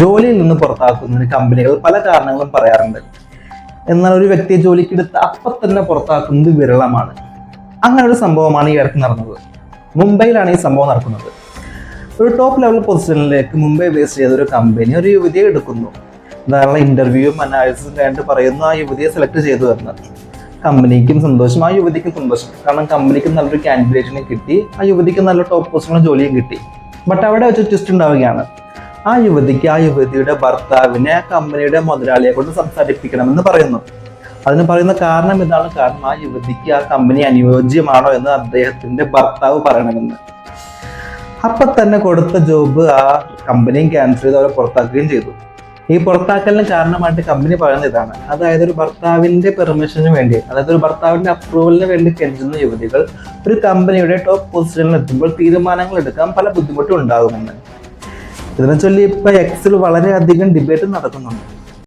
ജോലിയിൽ നിന്ന് പുറത്താക്കുന്നതിന് കമ്പനികൾ പല കാരണങ്ങളും പറയാറുണ്ട്. എന്നാൽ ഒരു വ്യക്തിയെ ജോലിക്കെടുത്ത് അപ്പം തന്നെ പുറത്താക്കുന്നത് വിരളമാണ്. അങ്ങനെ ഒരു സംഭവമാണ് ഈ അടുത്ത് നടന്നത്. മുംബൈയിലാണ് ഈ സംഭവം നടക്കുന്നത്. ഒരു ടോപ്പ് ലെവൽ പൊസിഷനിലേക്ക് മുംബൈ ബേസ് ചെയ്ത ഒരു കമ്പനി ഒരു യുവതിയെ എടുക്കുന്നു. ധാരാളം ഇന്റർവ്യൂവും അനാലിസിസും കഴിഞ്ഞിട്ട് പറയുന്നു ആ യുവതിയെ സെലക്ട് ചെയ്തു എന്ന്. കമ്പനിക്കും സന്തോഷം ആ യുവതിക്കും സന്തോഷം. കാരണം കമ്പനിക്കും നല്ലൊരു കാൻഡിഡേറ്റിനെ കിട്ടി ആ യുവതിക്കും നല്ല ടോപ്പ് പൊസിഷനിൽ ജോലിയും കിട്ടി. ബട്ട് അവിടെ വെച്ച് ട്വിസ്റ്റ് ഉണ്ടാവുകയാണ്. ആ യുവതിക്ക് ആ യുവതിയുടെ ഭർത്താവിനെ ആ കമ്പനിയുടെ മുതലാളിയെ കൊണ്ട് സംസാരിപ്പിക്കണമെന്ന് പറയുന്നു. അതിന് പറയുന്ന കാരണം ഇതാണ്. കാരണം ആ യുവതിക്ക് ആ കമ്പനി അനുയോജ്യമാണോ എന്ന് അദ്ദേഹത്തിന്റെ ഭർത്താവ് പറയണമെന്ന്. അപ്പൊ തന്നെ കൊടുത്ത ജോബ് ആ കമ്പനിയും ക്യാൻസൽ ചെയ്ത് അവരെ പുറത്താക്കുകയും ചെയ്തു. ഈ പുറത്താക്കലിന് കാരണമായിട്ട് കമ്പനി പറയുന്ന ഇതാണ്. അതായത് ഒരു ഭർത്താവിന്റെ പെർമിഷന് വേണ്ടി അതായത് ഒരു ഭർത്താവിന്റെ അപ്രൂവലിന് വേണ്ടി കെഞ്ചുന്ന യുവതികൾ ഒരു കമ്പനിയുടെ ടോപ്പ് പൊസിഷനിൽ എത്തുമ്പോൾ തീരുമാനങ്ങൾ എടുക്കാൻ പല ബുദ്ധിമുട്ടും ഉണ്ടാകുമെന്ന്. ഇതിനെ ചൊല്ലി ഇപ്പൊ എക്സിൽ വളരെയധികം ഡിബേറ്റ് നടക്കുന്നുണ്ട്.